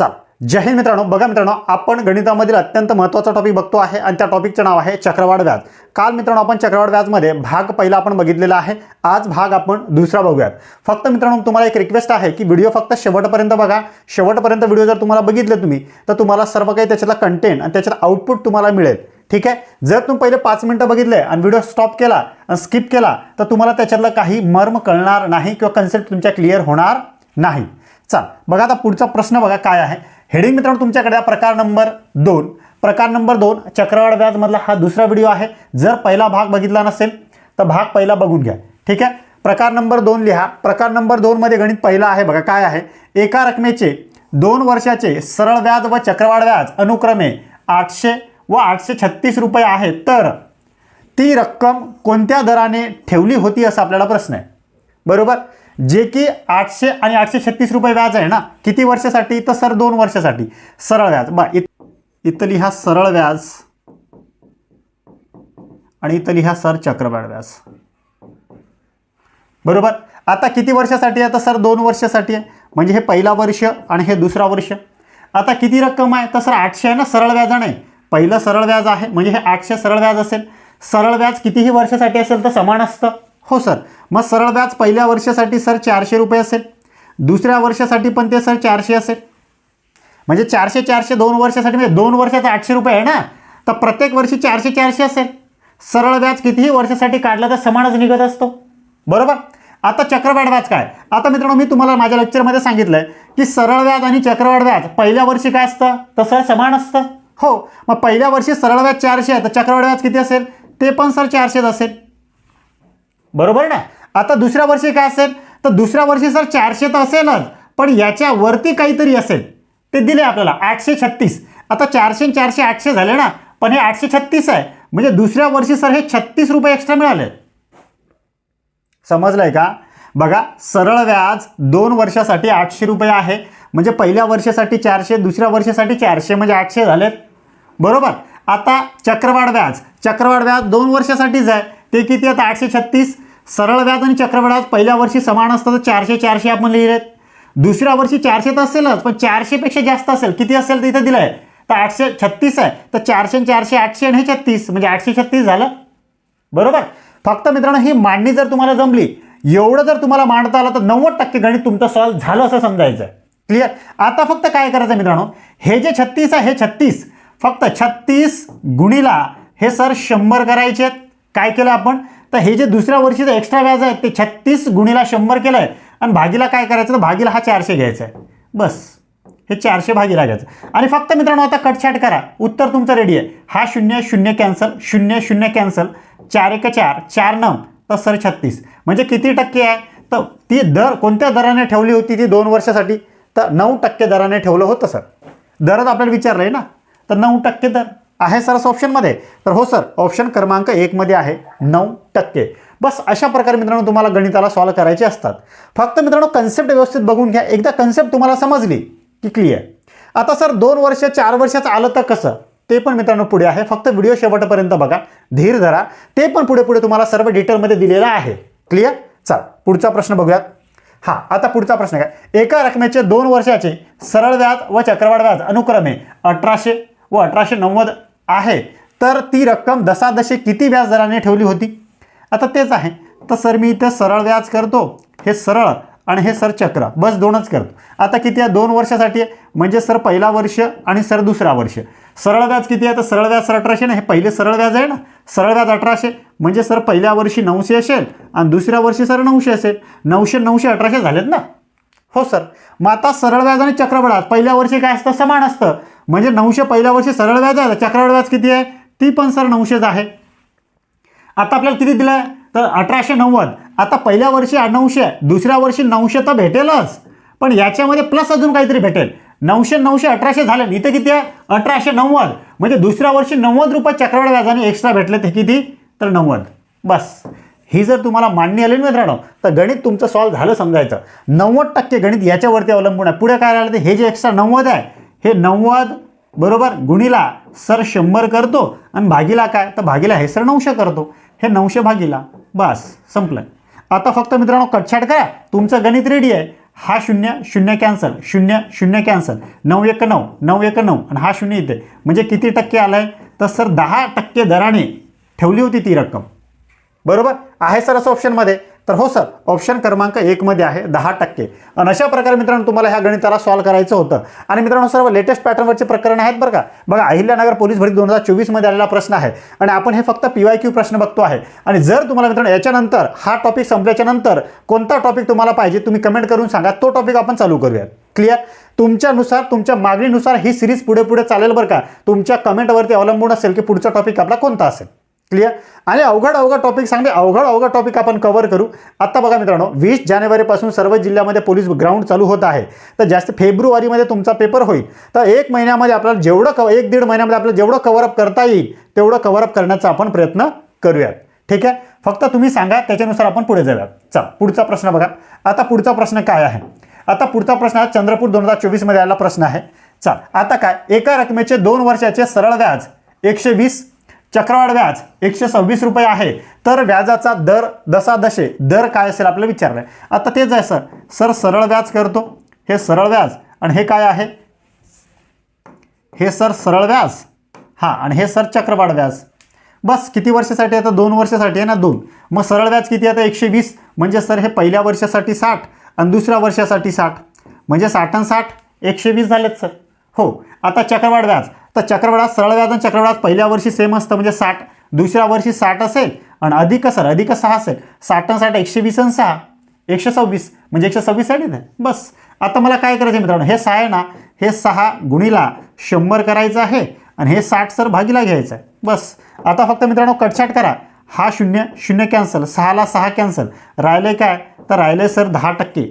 चाल. जय हिंद मित्रांनो. बघा मित्रांनो आपण गणितामधील अत्यंत महत्त्वाचा टॉपिक बघतो आहे आणि त्या टॉपिकचं नाव आहे चक्रवाढ व्याज. काल मित्रांनो आपण चक्रवाढ व्याजमध्ये भाग पहिला आपण बघितलेला आहे. आज भाग आपण दुसरा बघूयात. फक्त मित्रांनो तुम्हाला एक रिक्वेस्ट आहे की व्हिडिओ फक्त शेवटपर्यंत बघा. शेवटपर्यंत व्हिडिओ जर तुम्हाला बघितले तुम्ही तर तुम्हाला सर्व काही त्याच्यातला कंटेंट आणि त्याच्यात आउटपुट तुम्हाला मिळेल. ठीक आहे? जर तुम्ही पहिले पाच मिनटं बघितले आणि व्हिडिओ स्टॉप केला आणि स्किप केला तर तुम्हाला त्याच्यातलं काही मर्म कळणार नाही किंवा कन्सेप्ट तुमच्या क्लिअर होणार नाही. चाल बघा आता पुढचा प्रश्न बघा काय आहे. हेडिंग मित्रांनो तुमच्याकडे प्रकार नंबर दोन. प्रकार नंबर दोन चक्रवाढ व्याजमधला हा दुसरा व्हिडिओ आहे. जर पहिला भाग बघितला नसेल तर भाग पहिला बघून घ्या. ठीक आहे? प्रकार नंबर दोन लिहा. प्रकार नंबर दोनमध्ये गणित पहिला आहे. बघा काय आहे. एका रकमेचे दोन वर्षाचे सरळ व्याज व चक्रवाढ व्याज अनुक्रमे आठशे व आठशे छत्तीस रुपये आहे तर ती रक्कम कोणत्या दराने ठेवली होती असा आपल्याला प्रश्न आहे. बरोबर? जे की आठशे आणि आठशे छत्तीस रुपये व्याज आहे ना? किती वर्षासाठी? तर सर दोन वर्षासाठी. सरळ व्याज. बा इत इथं लिहा सरळ व्याज आणि इथं लिहा सर चक्रवाढ व्याज. बरोबर? आता किती वर्षासाठी आहे? तर सर दोन वर्षासाठी आहे. म्हणजे हे पहिला वर्ष आणि हे दुसरा वर्ष. आता किती रक्कम आहे? तर सर आठशे आहे ना? सरळ व्याज नाही. पहिलं सरळ व्याज आहे. म्हणजे हे आठशे सरळ व्याज असेल. सरळ व्याज कितीही वर्षासाठी असेल तर समान असतं. हो सर. मग सरळ व्याज पहिल्या वर्षासाठी सर चारशे रुपये असेल. दुसऱ्या वर्षासाठी पण ते सर चारशे असेल. म्हणजे चारशे चारशे दोन वर्षासाठी म्हणजे दोन वर्षाचे आठशे रुपये आहे ना? तर प्रत्येक वर्षी चारशे चारशे असेल. सरळ व्याज कितीही वर्षासाठी काढला तर समानच निघत असतो. बरोबर? आता चक्रवाढ व्याज काय? आता मित्रांनो मी तुम्हाला माझ्या लेक्चरमध्ये सांगितलं आहे की सरळ व्याज आणि चक्रवाढ व्याज पहिल्या वर्षी काय असतं? तसं समान असतं. हो. मग पहिल्या वर्षी सरळ व्याज चारशे आहे तर चक्रवाढ व्याज किती असेल? ते पण सर चारशेच असेल. बरोबर ना? आता दुसऱ्या वर्षी काय असेल? तर दुसऱ्या वर्षी सर चारशे तर असेलच पण याच्यावरती काहीतरी असेल. ते दिले आपल्याला आठशे छत्तीस. आता चारशे चारशे आठशे झाले ना पण हे आठशे छत्तीस आहे. म्हणजे दुसऱ्या वर्षी सर हे छत्तीस रुपये एक्स्ट्रा मिळाले. समजलं आहे का? बघा सरळ व्याज दोन वर्षासाठी आठशे रुपये आहे. म्हणजे पहिल्या वर्षासाठी चारशे दुसऱ्या वर्षासाठी चारशे म्हणजे आठशे झालेत. बरोबर? आता चक्रवाढ व्याज चक्रवाढ व्याज दोन वर्षासाठीच आहे. ते किती आता? आठशे छत्तीस. सरळ व्याज आणि चक्रवाढ पहिल्या वर्षी समान असतं तर चारशे चारशे आपण लिहिलेत. दुसऱ्या वर्षी चारशे तर असेलच पण चारशेपेक्षा जास्त असेल. किती असेल तर इथं दिलं आहे तर आठशे छत्तीस आहे. तर चारशे आणि चारशे आठशे आणि हे छत्तीस. म्हणजे आठशे छत्तीस झालं. बरोबर? फक्त मित्रांनो ही मांडणी जर तुम्हाला जमली एवढं जर तुम्हाला मांडता आलं तर नव्वद टक्के गणित तुमचं सॉल्व्ह झालं असं समजायचं. आहे क्लिअर आता फक्त काय करायचं मित्रांनो? हे जे छत्तीस आहे हे छत्तीस. फक्त छत्तीस गुणीला हे सर शंभर करायचे आहेत काय केलं आपण? तर हे जे दुसऱ्या वर्षीचं एक्स्ट्रा व्याज आहे ते छत्तीस गुणीला शंभर केलं आहे आणि भागीला काय करायचं? तर भागीला हा चारशे घ्यायचा आहे. बस. हे चारशे भागीला घ्यायचं. आणि फक्त मित्रांनो आता कटछाट करा. उत्तर तुमचं रेडी आहे. हा शून्य शून्य कॅन्सल शून्य शून्य कॅन्सल चार एक चार चार नऊ तर सर छत्तीस. म्हणजे किती टक्के आहे? तर ती दर कोणत्या दराने ठेवली होती ती दोन वर्षासाठी? तर नऊ टक्के दराने ठेवलं होतं सर. दरच आपल्याला विचारलं आहे ना? तर नऊ टक्के दर. आहे सरस ऑप्शनमध्ये तर हो सर ऑप्शन क्रमांक एकमध्ये आहे नऊ टक्के. बस अशा प्रकारे मित्रांनो तुम्हाला गणिताला सॉल्व करायचे असतात. फक्त मित्रांनो कन्सेप्ट व्यवस्थित बघून घ्या. एकदा कन्सेप्ट तुम्हाला समजली की क्लिअर आता सर दोन वर्ष चार वर्षाचं आलं तर कसं? ते पण मित्रांनो पुढे आहे. फक्त व्हिडिओ शेवटपर्यंत बघा. धीर धरा. ते पण पुढे पुढे तुम्हाला सर्व डिटेलमध्ये दिलेलं आहे. क्लिअर चल पुढचा प्रश्न बघूयात. हा आता पुढचा प्रश्न काय एका रकमेचे दोन वर्षाचे सरळ व्याज व चक्रवाढ व्याज अनुक्रमे अठराशे व अठराशे नव्वद आहे. तर ती रक्कम दशादशे किती व्याज दराने ठेवली होती? आता तेच आहे. तर सर मी इथं सरळ व्याज करतो. हे सरळ आणि हे सर चक्र बस दोनच करतो. आता किती आहे? दोन वर्षासाठी आहे. म्हणजे सर पहिला वर्ष आणि सर दुसरा वर्ष. सरळ व्याज किती आहे? तर सरळ व्याज सर अठराशे ना हे पहिले सरळ व्याज आहे ना? सरळ व्याज अठराशे. म्हणजे सर पहिल्या वर्षी नऊशे असेल आणि दुसऱ्या वर्षी सर नऊशे असेल. नऊशे नऊशे अठराशे झालेत ना? हो सर. मग आता सरळ व्याज आणि चक्रवाढ पहिल्या वर्षी काय असतं? समान असतं. म्हणजे नऊशे पहिल्या वर्षी सरळ व्याज आहे चक्रवाढ व्याज किती आहे? ती पण सर नऊशेच आहे. आता आपल्याला किती दिलं आहे तर अठराशे नव्वद. आता पहिल्या वर्षी नऊशे दुसऱ्या वर्षी नऊशे तर भेटेलच. पण याच्यामध्ये प्लस अजून काहीतरी भेटेल. नऊशे नऊशे अठराशे झाले. इथं किती आहे? अठराशे नव्वद. म्हणजे दुसऱ्या वर्षी नव्वद रुपये चक्रवाढ व्याजाने एक्स्ट्रा भेटले ते किती? तर नव्वद. बस. ही जर तुम्हाला मान्य आली ना मित्रांनो तर गणित तुमचं सॉल्व्ह झालं समजायचं. नव्वद टक्के गणित याच्यावरती अवलंबून आहे. पुढे काय राहिलं ते? हे जे एक्स्ट्रा नव्वद आहे हे नव्वद बरोबर गुणीला सर शंभर करतो आणि भागीला काय? तर भागीला हे सर नऊशे करतो. हे नऊशे भागीला. बस संपलं. आता फक्त मित्रांनो कटछाट करा. तुमचं गणित रेडी आहे. हा शून्य शून्य कॅन्सल शून्य शून्य कॅन्सल नऊ एक नऊ नऊ एक नऊ. आणि हा शून्य इथे. म्हणजे किती टक्के आलाय? आहे तर सर दहा टक्के दराने ठेवली होती ती रक्कम. बरोबर? आहे सर असं ऑप्शनमध्ये तर हो सर ऑप्शन क्रमांक एकमध्ये आहे दहा टक्के. आणि अशा प्रकारे मित्रांनो तुम्हाला ह्या गणिताला सॉल्व्ह करायचं होतं. आणि मित्रांनो सर्व लेटेस्ट पॅटर्नवरचे प्रकरण आहेत बरं का? बघा अहिल्यानगर पोलीस भरती दोन हजार चोवीसमध्ये आलेला प्रश्न आहे. आणि आपण हे फक्त पी वाय क्यू प्रश्न बघतो आहे. आणि जर तुम्हाला मित्रांनो याच्यानंतर हा टॉपिक संपल्याच्या नंतर कोणता टॉपिक तुम्हाला पाहिजे तुम्ही कमेंट करून सांगा. तो टॉपिक आपण चालू करूयात. क्लिअर तुमच्यानुसार तुमच्या मागणीनुसार ही सिरीज पुढे पुढे चालेल बरं का? तुमच्या कमेंटवरती अवलंबून असेल की पुढचा टॉपिक आपला कोणता असेल? क्लिअर आणि अवघड अवघड टॉपिक सांगते. अवघड अवघड टॉपिक आपण कव्हर करू. आत्ता बघा मित्रांनो वीस जानेवारीपासून सर्व जिल्ह्यामध्ये पोलीस ग्राउंड चालू होत आहे. तर जास्त फेब्रुवारीमध्ये तुमचा पेपर होईल. तर एक महिन्यामध्ये आपल्याला जेवढं कव एक दीड महिन्यामध्ये आपल्याला जेवढं कव्हरअप करता येईल तेवढं कव्हरअप करण्याचा आपण प्रयत्न करूयात. ठीक आहे? फक्त तुम्ही सांगा त्याच्यानुसार आपण पुढे जाऊयात. चा पुढचा प्रश्न बघा. आता पुढचा प्रश्न काय आहे? आता पुढचा प्रश्न आहे चंद्रपूर दोन हजार चोवीसमध्ये आला प्रश्न आहे. चा आता काय? एका रकमेचे दोन वर्षाचे सरळ व्याज एकशे वीस चक्रवाढ व्याज एकशे सव्वीस रुपये आहे. तर व्याजाचा दर दशादशे दर काय असेल आपल्याला विचारलं आहे आता तेच आहे सर. सर सरळ व्याज करतो. हे सरळ व्याज. आणि हे काय आहे? हे सर सरळ व्याज. हां आणि हे सर चक्रवाढ व्याज. बस किती वर्षासाठी? आता दोन वर्षासाठी आहे ना दोन. मग सरळ व्याज किती? आता एकशे वीस. म्हणजे सर हे पहिल्या वर्षासाठी साठ. आणि दुसऱ्या वर्षासाठी साठ. म्हणजे साठ आणि साठ एकशे वीस झालेत सर. हो आता चक्रवाढ व्याज. तर चक्रवाढात सरळ व्याज आणि चक्रवाढात पहिल्या वर्षी सेम असतं म्हणजे साठ. दुसऱ्या वर्षी साठ असेल आणि अधिक सर अधिक सहा असेल. साठ आणि साठ एकशे वीस आणि सहा. एकशे सव्वीस. म्हणजे एकशे सव्वीस आहे बस. आता मला काय करायचं आहे मित्रांनो? हे सहा आहे ना हे सहा गुणीला शंभर करायचं आहे आणि हे साठ सर भागीला घ्यायचं आहे. बस. आता फक्त मित्रांनो कटछाट करा. हा शून्य शून्य कॅन्सल सहाला सहा कॅन्सल राहिले काय? तर राहिले सर दहा टक्के.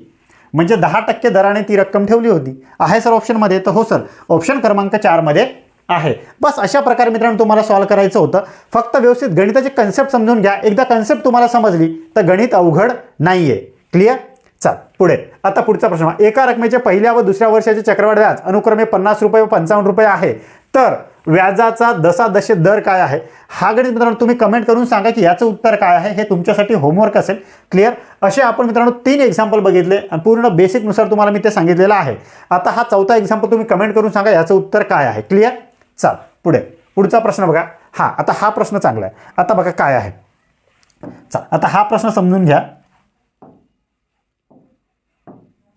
म्हणजे दहा टक्के दराने ती रक्कम ठेवली होती. आहे सर ऑप्शनमध्ये तर हो सर ऑप्शन क्रमांक चारमध्ये आहे. बस अशा प्रकारे मित्रांनो तुम्हाला सॉल्व्ह करायचं होतं. फक्त व्यवस्थित गणिताचे कन्सेप्ट समजून घ्या. एकदा कन्सेप्ट तुम्हाला समजली तर गणित अवघड नाही आहे क्लिअर चल पुढे. आता पुढचा प्रश्न. एका रकमेचे पहिल्या व दुसऱ्या वर्षाचे चक्रवाढ व्याज अनुक्रमे पन्नास रुपये व पंचावन्न रुपये आहे. तर व्याजाचा दशादशे दर काय आहे? हा गणित मित्रांनो तुम्ही कमेंट करून सांगा की याचं उत्तर काय आहे? हे तुमच्यासाठी होमवर्क असेल. क्लिअर असे आपण मित्रांनो तीन एक्झाम्पल बघितले आणि पूर्ण बेसिकनुसार तुम्हाला मी ते सांगितलेलं आहे. आता हा चौथा एक्झाम्पल तुम्ही कमेंट करून सांगा याचं उत्तर काय आहे. क्लिअर चाल पुढे. पुढचा प्रश्न बघा. हा आता हा प्रश्न चांगला आहे. आता बघा काय आहे. चाल आता हा प्रश्न समजून घ्या.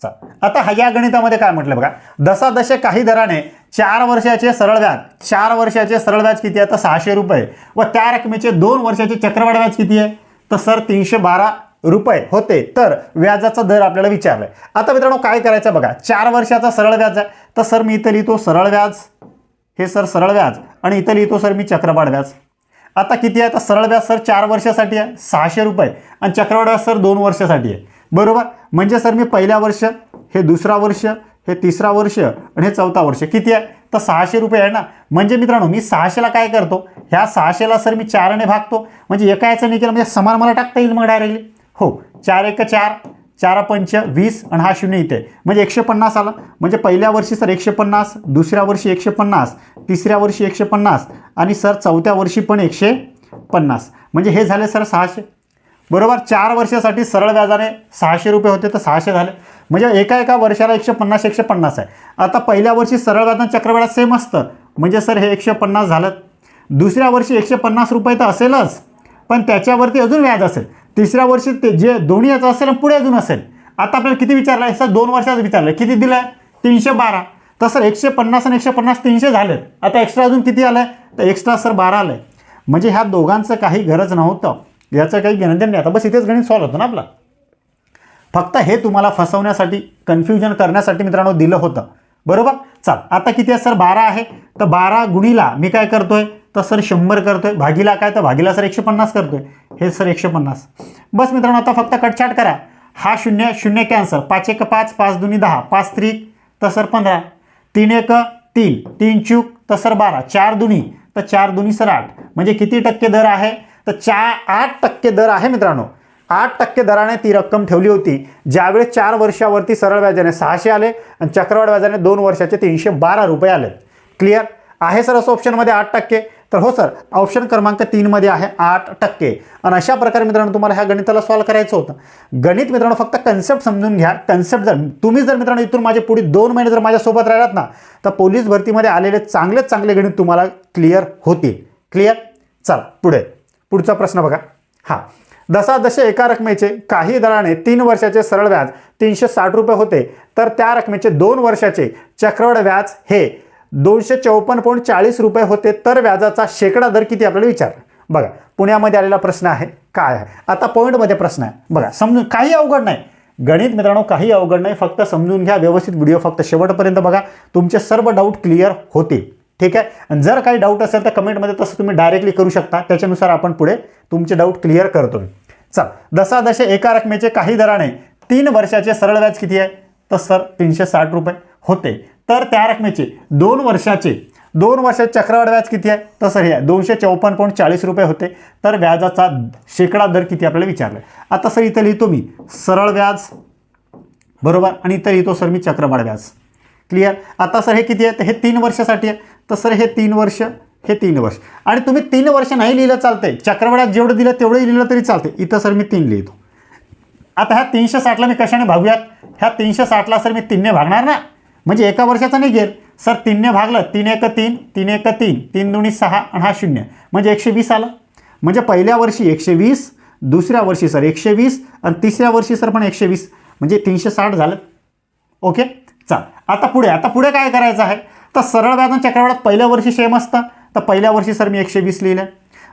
चल आता हा या गणितामध्ये काय म्हटलं बघा? दशादशे काही दराने चार वर्षाचे सरळ व्याज. चार वर्षाचे सरळ व्याज किती आहे? तर सहाशे रुपये. व त्या रकमेचे दोन वर्षाचे चक्रवाढ व्याज किती आहे? तर सर तीनशे बारा रुपये होते. तर व्याजाचा दर आपल्याला विचारलाय. आता मित्रांनो काय करायचं बघा. चार वर्षाचा सरळ व्याज आहे. तर सर मी इथं लिहितो सरळ व्याज. हे सर सरळ व्याज. आणि इथं लिहितो सर मी चक्रवाढ व्याज. आता किती आहे? तर सरळ व्याज सर चार वर्षासाठी आहे. सहाशे रुपये. आणि चक्रवाढ व्याज सर दोन वर्षासाठी आहे. बरोबर? म्हणजे सर मी पहिल्या वर्ष हे दुसरा वर्ष हे तिसरा वर्ष आणि हे चौथा वर्ष. किती आहे? तर सहाशे रुपये आहे ना. म्हणजे मित्रांनो मी सहाशेला काय करतो? ह्या सहाशेला सर मी चारने भागतो. म्हणजे एका याचं नाही केलं म्हणजे समान मला टाकता येईल मग डायरेक्टली हो. चार एक चार चार पंच वीस आणि हा शून्य इथे. म्हणजे एकशे पन्नास आला. म्हणजे पहिल्या वर्षी सर एकशे पन्नास दुसऱ्या वर्षी एकशे पन्नास तिसऱ्या वर्षी एकशे पन्नास आणि सर चौथ्या वर्षी पण एकशे पन्नास म्हणजे हे झाले सर सहाशे. बरोबर चार वर्षासाठी सरळ व्याजाने सहाशे रुपये होते तर सहाशे झाले म्हणजे एका एका वर्षाला एकशे पन्नास एकशे पन्नास आहे. आता पहिल्या वर्षी सरळ व्याजाने चक्रवेळा सेम असतं. म्हणजे सर हे एकशे पन्नास झालं. दुसऱ्या वर्षी एकशे पन्नास रुपये तर असेलच. पण त्याच्यावरती अजून व्याज असेल. तिसऱ्या वर्षी ते जे दोन्ही याचं असेल पुढे अजून असेल. आता आपल्याला किती विचारलं आहे? सर दोन वर्षाचं विचारलं. आहे किती दिलं आहे तीनशे बारा. तर सर एकशे पन्नास आणि एकशे पन्नास तीनशे झाले आता एक्स्ट्रा अजून किती आलं आहे तर एक्स्ट्रा सर बारा आलं आहे म्हणजे ह्या दोघांचं काही गरज नव्हतं. याचं काही घेणं देणं नाही. आता बस इथेच गणित सॉल्व्ह होतं ना आपला. फक्त हे तुम्हाला फसवण्यासाठी कन्फ्युजन करण्यासाठी मित्रांनो दिलं होतं. बरोबर? चाल आता किती आहे सर? बारा आहे. तर बारा गुणीला मी काय करतो आहे तर सर शंभर करतो आहे भागीला काय? तर भागीला सर एकशे पन्नास करतो आहे हे सर एकशे पन्नास. बस मित्रांनो आता फक्त कटछाट करा. हा शून्य शून्य कॅन्सर पाच एक पाच पाच दुनी दहा. पाच त्रिक तर सर पंधरा. तीन एक तीन. तीन चूक तर सर बारा. चार दुनी तर चार दुनी सर आठ. म्हणजे किती टक्के दर आहे? तर चार आठ टक्के दर आहे मित्रांनो. आठ टक्के दराने ती रक्कम ठेवली होती. ज्यावेळेस चार वर्षावरती सरळ व्याजाने सहाशे आले आणि चक्रवाढ व्याजाने दोन वर्षाचे तीनशे बारा रुपये आले. क्लिअर आहे सर असं ऑप्शनमध्ये आठ टक्के? तर हो सर ऑप्शन क्रमांक तीनमध्ये आहे आठ टक्के. आणि अशा प्रकारे मित्रांनो तुम्हाला ह्या गणिताला सॉल्व्ह करायचं होतं. गणित मित्रांनो फक्त कन्सेप्ट समजून घ्या. कन्सेप्ट जर तुम्ही जर मित्रांनो इथून माझे पुढे दोन महिने जर माझ्यासोबत राहिलात ना तर पोलीस भरतीमध्ये आलेले चांगलेच चांगले गणित तुम्हाला क्लिअर होतील. क्लिअर चला पुढे. पुढचा प्रश्न बघा. हां. दशादशे एका रकमेचे काही दराने तीन वर्षाचे सरळ व्याज तीनशे साठ रुपये होते. तर त्या रकमेचे दोन वर्षाचे चक्रवाढ व्याज हे दोनशे चौपन्न पॉईंट चाळीस रुपये होते. तर व्याजाचा शेकडा दर किती आपल्याला विचार बघा पुण्यामध्ये आलेला प्रश्न आहे. काय आहे? आता पॉईंटमध्ये प्रश्न आहे. बघा समजून काही अवघड नाही. गणित मित्रांनो काही अवघड नाही. फक्त समजून घ्या. व्यवस्थित व्हिडिओ फक्त शेवटपर्यंत बघा. तुमचे सर्व डाऊट क्लिअर होतील. ठीक आहे? आणि जर काही डाऊट असेल तर कमेंटमध्ये तसं तुम्ही डायरेक्टली करू शकता. त्याच्यानुसार आपण पुढे तुमचे डाऊट क्लिअर करतो चल दशादशे एका रकमेचे काही दराने तीन वर्षाचे सरळ व्याज किती आहे? तर सर तीनशे साठ रुपये होते. तर त्या रकमेचे दोन वर्षाचे दोन वर्षाचे चक्रवाढ व्याज किती आहे? तर सर हे दोनशे चौपन्न पॉईंट चाळीस रुपये होते. तर व्याजाचा शेकडा दर किती आपल्याला विचारलं आता सर इथं लिहितो मी सरळ व्याज बरोबर? आणि इथं लिहितो सर मी चक्रवाढ व्याज. क्लिअर आता सर हे किती आहे तर हे तीन वर्षासाठी आहे तर सर हे तीन वर्ष हे तीन वर्ष. आणि तुम्ही तीन वर्ष नाही लिहिलं चालतंय. चक्रवाढात जेवढं दिलं तेवढंही लिहिलं तरी चालते इथं सर मी तीन लिहितो. आता ह्या तीनशे साठला मी कशाने भागूयात? ह्या तीनशे साठला सर मी तीनने भागणार ना? म्हणजे एका वर्षाचा नाही गेल सर तीनने भागलं. तीन एक तीन तीन एक तीन तीन दोन्ही सहा आणि हा शून्य. म्हणजे एकशे वीस आलं. म्हणजे पहिल्या वर्षी एकशे वीस दुसऱ्या वर्षी सर एकशे वीस आणि तिसऱ्या वर्षी सर पण एकशे वीस. म्हणजे तीनशे साठ झालं. ओके? चाल. आता पुढे आता पुढे काय करायचं आहे? तर सरळ व्याज चक्रवाढात पहिल्या वर्षी सेम असतं. तर पहिल्या वर्षी सर मी एकशे वीस लिहिलं.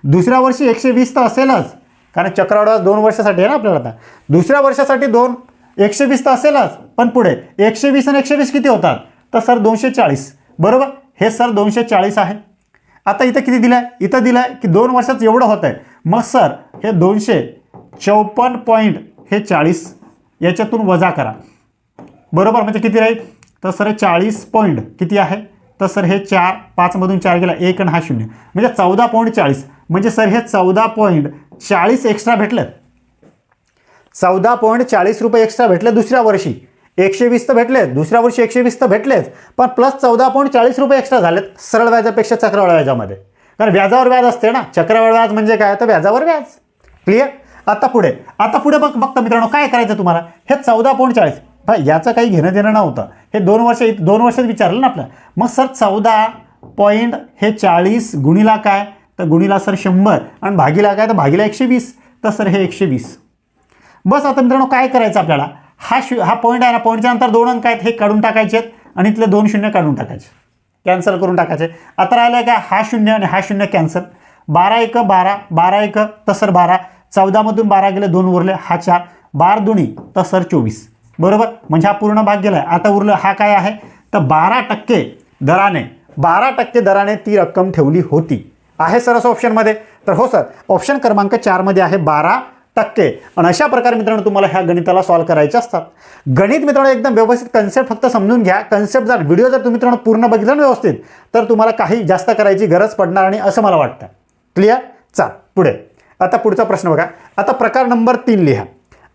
दुसऱ्या वर्षी एकशे वीस तर असेलच. कारण चक्रवाढ दोन वर्षासाठी आहे ना आपल्याला आता. दुसऱ्या वर्षासाठी दोन एकशे वीस तर असेलच. पण पुढे एकशे वीस आणि एकशे वीस किती होतात? तर सर दोनशे चाळीस. बरोबर? हे सर दोनशे चाळीस आहे. आता इथं किती दिलं आहे इथं दिलं आहे की दोन वर्षात एवढं होतं आहे. मग सर हे दोनशे चौपन्न पॉईंट हे चाळीस. याच्यातून वजा करा. बरोबर म्हणजे किती राहील? तर सर चाळीस पॉईंट किती आहे? तर सर हे चार पाचमधून चार गेला एक आणि हा शून्य. म्हणजे चौदा पॉईंट चाळीस. म्हणजे सर हे चौदा पॉईंट चाळीस एक्स्ट्रा भेटलं. चौदा पॉईंट चाळीस रुपये एक्स्ट्रा भेटले दुसऱ्या वर्षी. एकशे वीस तर भेटले दुसऱ्या वर्षी एकशे वीस तर भेटलेच. पण प्लस चौदा पॉईंट चाळीस रुपये एक्स्ट्रा झालेत सरळ व्याजापेक्षा चक्रवाढ व्याजामध्ये. कारण व्याजावर व्याज असते ना. चक्रवाढ व्याज म्हणजे काय? तर व्याजावर व्याज. क्लिअर आता पुढे. आता पुढे बघ बघता मित्रांनो काय करायचं तुम्हाला? हे चौदा पॉईंट चाळीस. भाई याचं काही घेणं देणं नव्हतं. हे दोन वर्ष दोन वर्षात विचारलं ना आपलं. मग सर चौदा पॉईंट हे चाळीस गुणीला काय? तर गुणीला सर शंभर. आणि भागीला काय? तर भागीला एकशे वीस. तर सर हे एकशे वीस. बस आता मित्रांनो काय करायचं आपल्याला? हा शू हा पॉईंट आहे ना पॉईंटच्या नंतर दोन अंक आहेत. हे काढून टाकायचे आहेत. आणि इथले दोन शून्य काढून टाकायचे. कॅन्सल करून टाकायचे. आता राहिलं का हा शून्य आणि हा शून्य कॅन्सल बारा एक बारा. बारा एक तसर बारा. चौदामधून बारा गेले दोन उरले. हा चार. बार दुणी तसर चोवीस. बरोबर? म्हणजे हा पूर्ण भाग गेला आहे आता उरलं हा काय आहे? तर बारा टक्के दराने बारा टक्के दराने ती रक्कम ठेवली होती. आहे सर असं ऑप्शनमध्ये तर हो सर ऑप्शन क्रमांक चारमध्ये आहे बारा टक्के. आणि अशा प्रकारे मित्रांनो तुम्हाला ह्या गणिताला सॉल्व करायचे असतात. गणित मित्रांनो एकदम व्यवस्थित कन्सेप्ट फक्त समजून घ्या. कन्सेप्ट जर व्हिडिओ जर तुम्ही मित्रांनो पूर्ण बघितला ना व्यवस्थित तर तुम्हाला काही जास्त करायची गरज पडणार नाही असं मला वाटतं. क्लिअर चाल पुढे. आता पुढचा प्रश्न बघा. आता प्रकार नंबर तीन लिहा.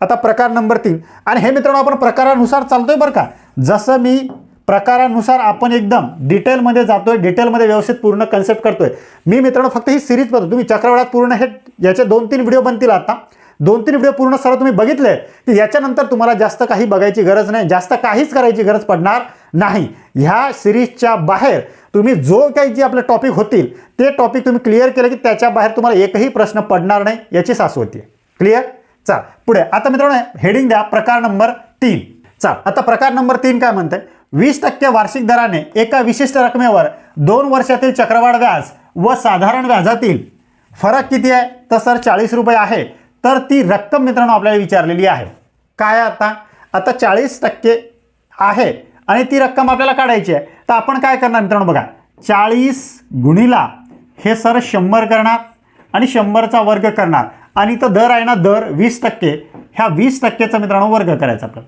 आता प्रकार नंबर तीन. आणि हे मित्रांनो आपण प्रकारानुसार चालतो आहे बरं का? जसं मी प्रकारानुसार आपण एकदम डिटेलमध्ये जातो आहे डिटेलमध्ये व्यवस्थित पूर्ण कन्सेप्ट करतो आहे मी मित्रांनो फक्त ही सिरीज बघतो. तुम्ही चक्रवाढात पूर्ण हे याचे दोन तीन व्हिडिओ बनतील आता. दोन तीन व्हिडिओ पूर्ण सर्व तुम्ही बघितले की याच्यानंतर तुम्हाला जास्त काही बघायची गरज नाही जास्त काहीच करायची गरज पडणार नाही. ह्या सिरीजच्या बाहेर तुम्ही जो काही जे आपले टॉपिक होतील ते टॉपिक तुम्ही क्लिअर केलं की त्याच्या बाहेर तुम्हाला एकही प्रश्न पडणार नाही याची सासू आहे. क्लिअर चाल पुढे. आता मित्रांनो हेडिंग द्या. प्रकार नंबर तीन. चाल आता प्रकार नंबर तीन काय म्हणते वीस टक्के वार्षिक दराने एका विशिष्ट रकमेवर दोन वर्षातील चक्रवाढ व्याज व साधारण व्याजातील फरक किती आहे? तर सर चाळीस रुपये आहे. तर ती रक्कम मित्रांनो आपल्याला विचारलेली आहे. काय आता? आता चाळीस टक्के आहे आणि ती रक्कम आपल्याला काढायची आहे. तर आपण काय करणार मित्रांनो बघा. चाळीस गुणीला हे सर शंभर करणार आणि शंभरचा वर्ग करणार. आणि इथं दर आहे ना दर वीस टक्के. ह्या वीस टक्केचा मित्रांनो वर्ग करायचा आपल्याला.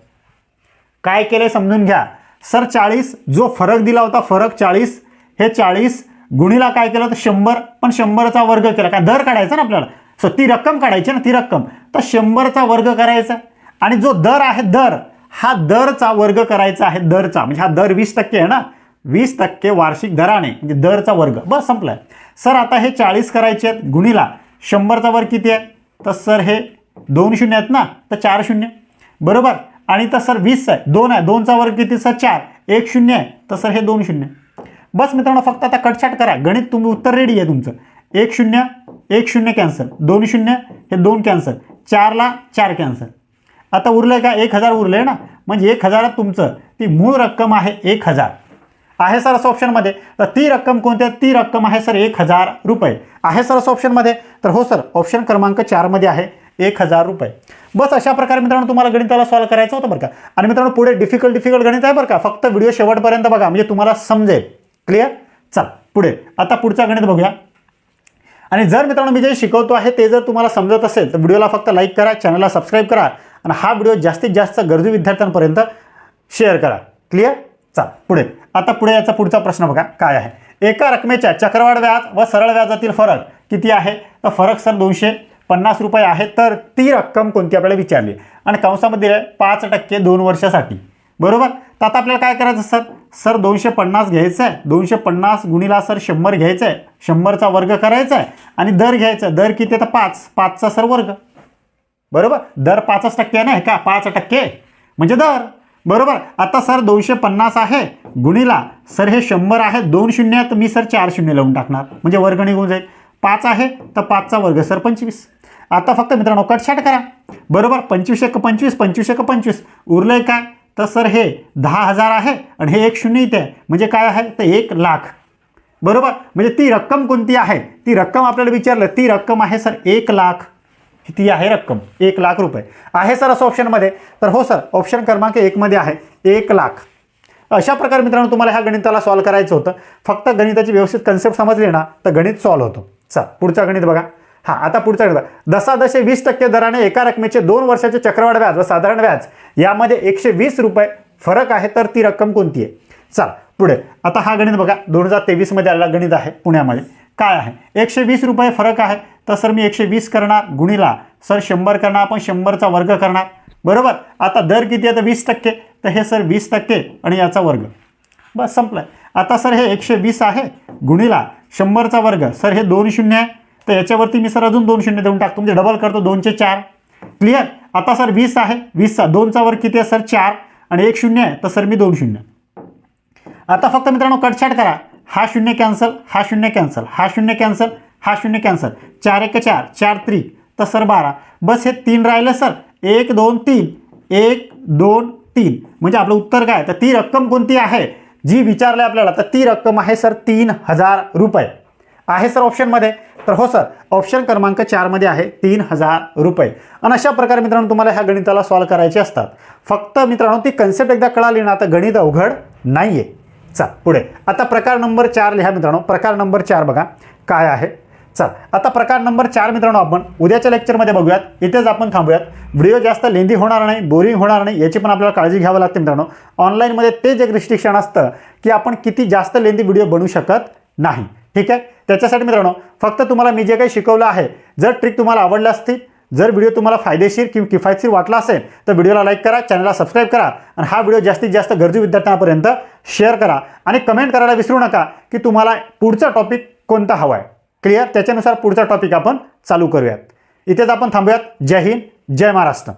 काय केलं समजून घ्या. सर चाळीस जो फरक दिला होता फरक चाळीस. हे चाळीस गुणीला काय केलं तर शंभर. पण शंभरचा वर्ग केला. काय? दर काढायचा ना आपल्याला. सो ती रक्कम काढायची ना ती रक्कम. तर शंभरचा वर्ग करायचा. आणि जो दर आहे दर हा दरचा वर्ग करायचा आहे दरचा. म्हणजे हा दर वीस टक्के आहे ना? वीस टक्के वार्षिक दराने म्हणजे दरचा वर्ग. बस संपलाय. सर आता हे चाळीस करायचे आहेत गुणीला. शंभरचा वर्ग किती आहे? तर सर हे दोन शून्य आहेत ना तर चार शून्य. बरोबर? आणि तर सर वीस आहे दोन आहे. दोनचा वर्ग किती सर? चार. एक शून्य आहे तर सर हे दोन शून्य बस मित्रांनो फक्त आता कटछाट करा. गणित तुम्ही उत्तर रेडी आहे तुमचं. एक शून्य एक शून्य कॅन्सल दोन शून्य हे दोन कॅन्सल चारला चार कॅन्सल आता उरलं का? एक हजार उरलं आहे ना? म्हणजे एक हजारात तुमचं ती मूळ रक्कम आहे एक हजार. आहे सर असं ऑप्शनमध्ये तर ती रक्कम कोणती ती रक्कम आहे सर एक हजार रुपये. आहे सर असं ऑप्शनमध्ये तर हो सर ऑप्शन क्रमांक चारमध्ये आहे एक हजार रुपये. बस अशा प्रकारे मित्रांनो तुम्हाला गणिताला सॉल्व करायचं होतं बरं का? आणि मित्रांनो पुढे डिफिकल्ट डिफिकल्ट गणित आहे बरं का? फक्त व्हिडिओ शेवटपर्यंत बघा म्हणजे तुम्हाला समजेल. क्लिअर चल पुढे. आता पुढचा गणित बघूया. आणि जर मित्रांनो मी जे शिकवतो आहे ते जर तुम्हाला समजत असेल तर व्हिडिओला फक्त लाईक करा चॅनलला सबस्क्राईब करा. आणि हा व्हिडिओ जास्तीत जास्त गरजू विद्यार्थ्यांपर्यंत शेअर करा. क्लिअर चल पुढे. आता पुढे याचा पुढचा प्रश्न बघा काय आहे? एका रकमेच्या चक्रवाढ व्याज व सरळ व्याजातील फरक किती आहे? तर फरक सर दोनशे पन्नास रुपये आहे तर ती रक्कम कोणती आपल्याला विचारली? आणि कंसामध्ये आहे पाच टक्के दोन वर्षासाठी. बरोबर? तर आता आपल्याला काय करायचं सर? सर दोनशे पन्नास घ्यायचं आहे. दोनशे पन्नास गुणीला सर शंभर घ्यायचं आहे. शंभरचा वर्ग करायचा आहे आणि दर घ्यायचा दर किती आहे? तर पाच. पाचचा सर वर्ग. बरोबर? दर पाचच टक्के नाही का? पाच टक्के. म्हणजे दर. बरोबर. आता सर दोनशे पन्नास आहे गुणीला सर हे शंभर आहे दोन शून्य तर मी सर चार शून्य लावून टाकणार. म्हणजे वर्ग निघून जाईल. पाच आहे तर पाचचा वर्ग सर पंचवीस. आता फक्त मित्रांनो कटछाट करा. बरोबर पंचवीस एक पंचवीस पंचवीस एक पंचवीस. उरलंय काय? तर सर हे दहा हजार आहे आणि हे एक शून्य इथे आहे. म्हणजे काय आहे? तर एक लाख. बरोबर? म्हणजे ती रक्कम कोणती आहे? ती रक्कम आपल्याला विचारलं ती रक्कम आहे सर एक लाख. ती आहे रक्कम एक लाख रुपये. आहे सर असं ऑप्शनमध्ये तर हो सर ऑप्शन क्रमांक एकमध्ये आहे एक लाख. अशा प्रकारे मित्रांनो तुम्हाला ह्या गणिताला सॉल्व करायचं होतं. फक्त गणिताची व्यवस्थित कन्सेप्ट समजली ना तर गणित सॉल्व होतो. चल पुढचा गणित बघा. हां आता पुढचा गणित बघा. दशादशे वीस टक्के दराने एका रकमेचे दोन वर्षाचे चक्रवाढ व्याज व साधारण व्याज यामध्ये एकशे वीस रुपये फरक आहे तर ती रक्कम कोणती आहे? चल पुढे. आता हा गणित बघा. दोन हजार तेवीसमध्ये आलेला गणित आहे पुण्यामध्ये. काय आहे? एकशे वीस रुपये फरक आहे. तर सर मी एकशे वीस करणार गुणीला. सर शंभर करणार आपण शंभरचा वर्ग करणार. बरोबर? आता दर किती आहे? तर वीस टक्के. तर हे सर वीस टक्के आणि याचा वर्ग. बस संपलं आता सर हे एकशे वीस आहे गुणीला. शंभरचा वर्ग. सर हे दोन शून्य आहे. तर याच्यावरती मी सर अजून दोन शून्य देऊन टाकतो. म्हणजे डबल करतो दोनचे चार. क्लिअर आता सर वीस आहे. वीसचा दोनचा वर्ग किती आहे? सर चार. आणि एक शून्य आहे. तर सर मी दोन शून्य. आता फक्त मित्रांनो कटछाट करा. हा शून्य कॅन्सल हा शून्य कॅन्सल हा शून्य कॅन्सल हा शून्य कॅन्सल. चार एक चार चार त्रिक. तर सर बारा. बस हे तीन राहिलं सर. एक दोन तीन. एक दोन तीन. म्हणजे आपलं उत्तर काय? तर ती रक्कम कोणती आहे? जी विचारलं आपल्याला तर ती रक्कम आहे सर तीन हजार रुपये. आहे सर ऑप्शनमध्ये तर हो सर ऑप्शन क्रमांक चारमध्ये आहे तीन हजार रुपये. आणि अशा प्रकारे मित्रांनो तुम्हाला ह्या गणिताला सॉल्व करायचे असतात. फक्त मित्रांनो ती कन्सेप्ट एकदा कळाली ना तर गणित अवघड नाही आहे चल पुढे. आता प्रकार नंबर चार लिहा मित्रांनो. प्रकार नंबर चार बघा काय आहे? चल आता प्रकार नंबर चार मित्रांनो आपण उद्याच्या लेक्चरमध्ये बघूयात. इथेच आपण थांबूयात. व्हिडिओ जास्त लेंदी होणार नाही बोरिंग होणार नाही याची पण आपल्याला काळजी घ्यावी लागते मित्रांनो. ऑनलाईनमध्ये तेच एक रिस्ट्रिक्शन असतं की आपण किती जास्त लेंदी व्हिडिओ बनवू शकत नाही. ठीक आहे? त्याच्यासाठी मित्रांनो फक्त तुम्हाला मी जे काही शिकवलं आहे जर ट्रिक तुम्हाला आवडलं असतील जर व्हिडिओ तुम्हाला फायदेशीर किंवा किफायतशीर वाटला असेल तर व्हिडिओला लाईक करा चॅनलला सबस्क्राईब करा आणि हा व्हिडिओ जास्तीत जास्त गरजू विद्यार्थ्यांपर्यंत शेअर करा आणि कमेंट करायला विसरू नका की तुम्हाला पुढचा टॉपिक कोणता हवा आहे क्लिअर त्याच्यानुसार पुढचा टॉपिक आपण चालू करूयात. इथेच आपण थांबूयात. जय हिंद जय महाराष्ट्र.